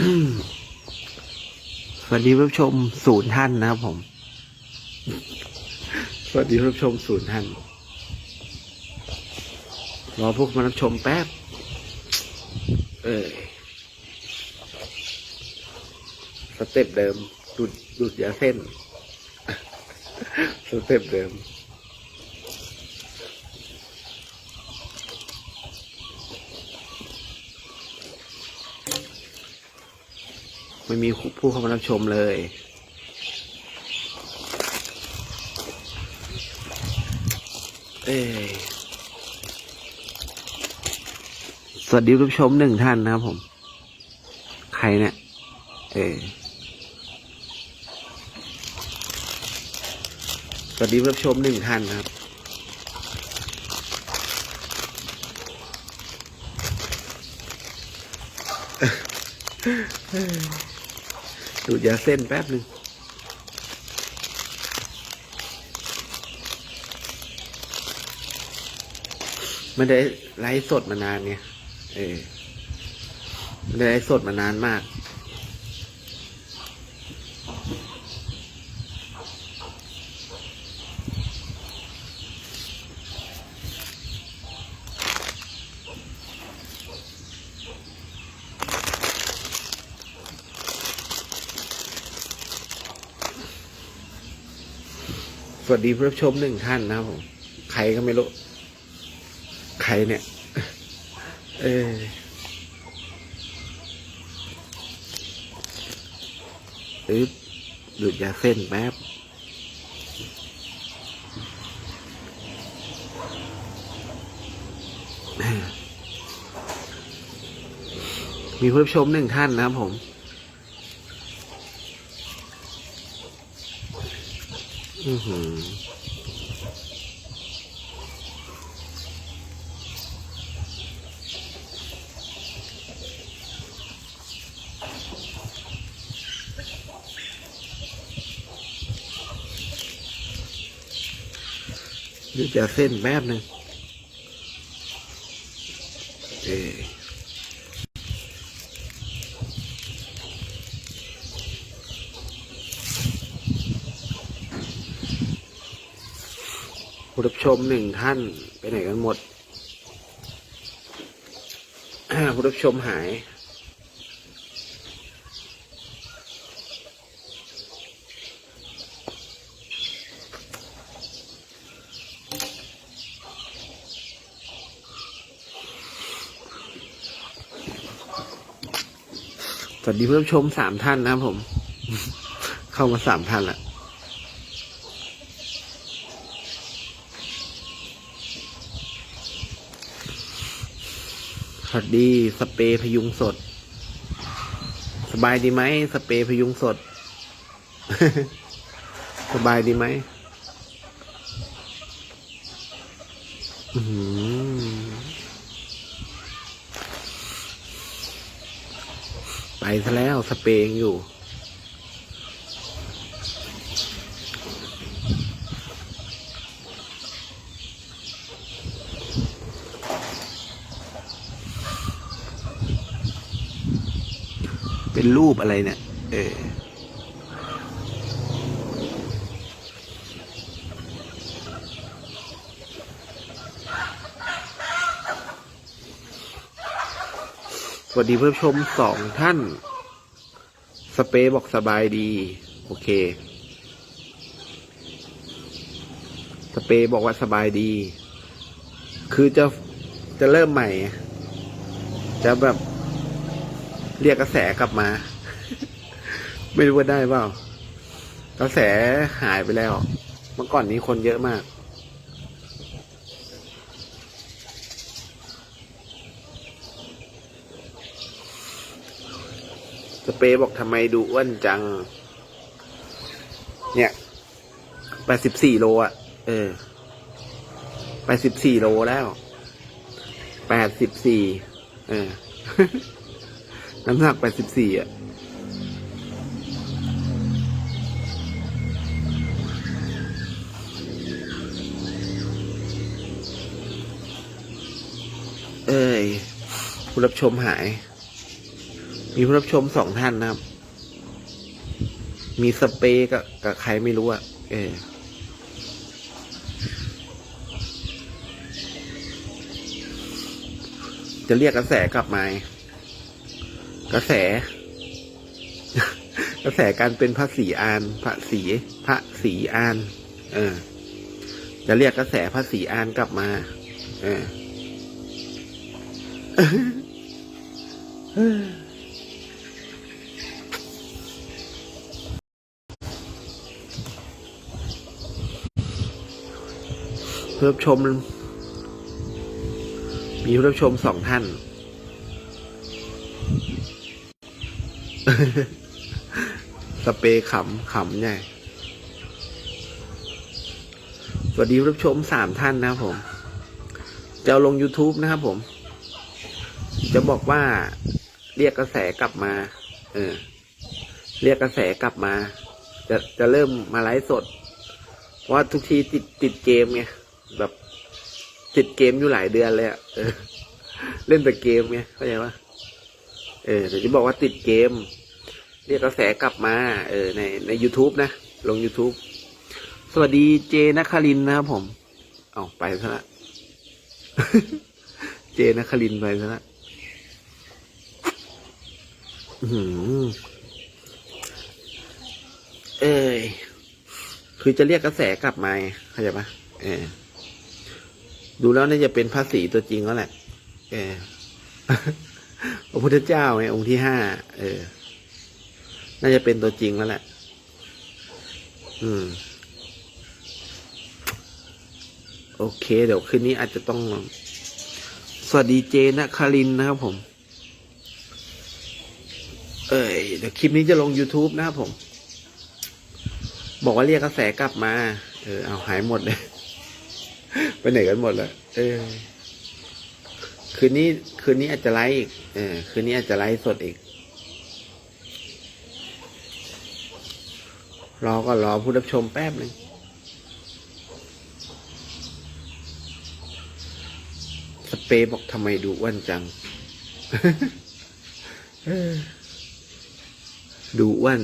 สวัสดีผู้ชมศูนย์ท่านนะครับผม สวัสดีผู้ชมศูนย์ท่าน รอพวกมารับชมแป๊บ เออสเต็ปเดิมดูดดูดยาเส้น สเต็ปเดิม ไม่มีผู้เข้ามารับชมเลย เอสวัสดีผู้ชมหนึ่งท่านนะครับผม ใครเนี่ย เอสวัสดีผู้ชมหนึ่งท่านนะครับ ดูดยาเส้นแป๊บหนึ่งไม่ได้ไลฟ์สดมานานเนี่ย เออไม่ได้ไลฟ์สดมานานมาก วัสดีผู้รับชมหนึ่งท่านนะครับผมใครก็ไม่รู้ ใครเนี่ย เอออึ๊บดูดยาเส้นแป๊บมีผู้รับชมหนึ่งท่านนะครับผม อือหือดูจะเส้นแป๊บหนึ่งเออ ผู้รับชมหนึ่งท่านไปไหนกันหมดผู้รับชมหาย สวัสดีผู้รับชมสามท่านนะครับผม เข้ามาสามท่านละ สวัสดีสเปรย์พยุงสด สบายดีไหมสเปรย์พยุงสด สบายดีไหมไปซะแล้วสเปรย์ยังอยู่ เป็นรูปอะไรเนี่ย เออสวัสดีเพื่อนชมสองท่าน สเปรย์บอกสบายดี โอเค สเปรย์บอกว่าสบายดี คือจะจะเริ่มใหม่ จะแบบ เรียกกระแสกลับมา ไม่รู้ว่าได้เปล่ากระแสหายไปแล้ว เมื่อก่อนนี้คนเยอะมาก สเปรย์บอกทำไมดูอ้วนจัง เนี่ยแปดสิบสี่โลอะ เออแปดสิบสี่โลแล้วแปดสิบสี่เออ น้ำหนักแปดสิบสี่อะเอ้ยผู้รับชมหาย มีผู้รับชมสองท่านนะครับ มีสเปรย์กับกับใครไม่รู้อะเออจะเรียกกระแสกลับมา กระแส กระแสการเป็นพระศรีอาน พระศรีพระศรีอาน เออ จะเรียกกระแสพระศรีอานกลับมา เออเพิ่มชม มีผู้รับชมสองท่าน สเปรย์ขำขำใหญ่สวัสดีผู้รับชมสามท่านนะครับผม จะเอาลง YouTube นะครับผม จะบอกว่าเรียกกระแสกลับมา เออ เรียกกระแสกลับมา จะจะเริ่มมาไลฟ์สด เพราะว่าทุกทีติดติดเกมไงแบบติดเกมอยู่หลายเดือนเลยอะเออเล่นแต่เกมไงเข้าใจปะ ออแต่จะบอกว่าติดเกม เรียกกระแสกลับมา เออ ในใน u t u b e นะ ลง YouTube สวัสดีเจนักคลินนะครับผม เอาไปซะละ เจนักคลินไปซะละอื้อหือเอ้ยคือจะเรียกกระแสกลับมาเข้าใจปะเออ ดูแล้วน่าจะเป็นภาษีตัวจริงแล้วแหละ เออ พระพุทธเจ้าไงองค์ที่ห้าเออ น่าจะเป็นตัวจริงแล้วแหละ อืม โอเค เดี๋ยวคืนนี้อาจจะต้อง สวัสดีเจนะคารินนะครับผม เอ้ยเดี๋ยวคลิปนี้จะลง YouTube นะครับผม บอกว่าเรียกกระแสกลับมา เออ เอาหายหมดเลย ไปไหนกันหมดแล้วเออ คืนนี้คืนนี้อาจจะไลฟ์อีกเออคืนนี้อาจจะไลฟ์สดอีก รอก็รอผู้รับชมแป๊บหนึ่งสเปย์บอกทำไมดูอ้วนจัง ดูอ้วน